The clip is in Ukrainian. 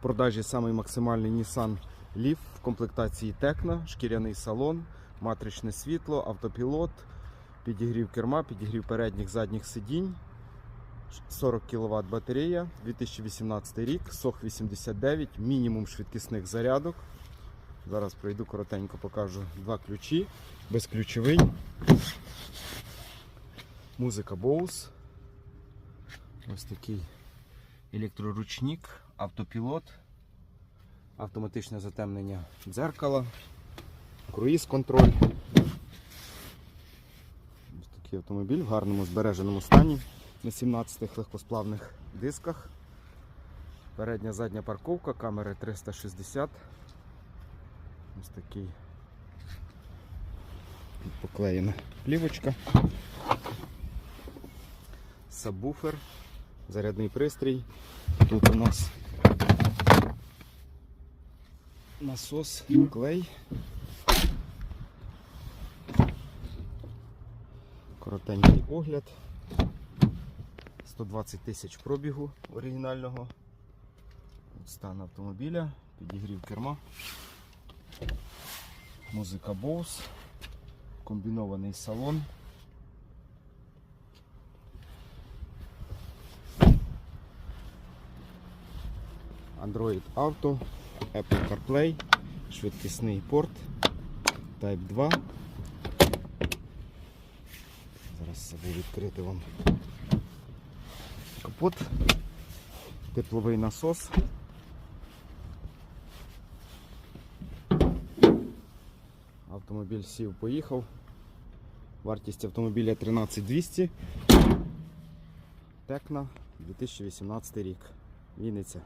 Продажі самий максимальний Nissan Leaf в комплектації Tecna, шкіряний салон, матричне світло, автопілот, підігрів керма, підігрів передніх задніх сидінь. 40 кВт батарея, 2018 рік, СОХ 89, мінімум швидкісних зарядок. Зараз пройду коротенько, покажу два ключі, безключовий. Музика Bose. Ось такий електроручник, автопілот, автоматичне затемнення дзеркала, круїз контроль. Ось такий автомобіль в гарному збереженому стані на 17 легкосплавних дисках. Передня задня парковка, камери 360. Ось такий поклеєна плівочка. Сабвуфер, зарядний пристрій. Тут у нас насос, клей. Коротенький огляд. 120 тисяч пробігу оригінального. Стан автомобіля, підігрів керма. Музика Bose, комбінований салон. Android Auto, Apple CarPlay, швидкісний порт, Type 2. Зараз забув відкрити вам капот, тепловий насос. Автомобіль сів, поїхав. Вартість автомобіля 13200. Текна 2018 рік. Вінниця.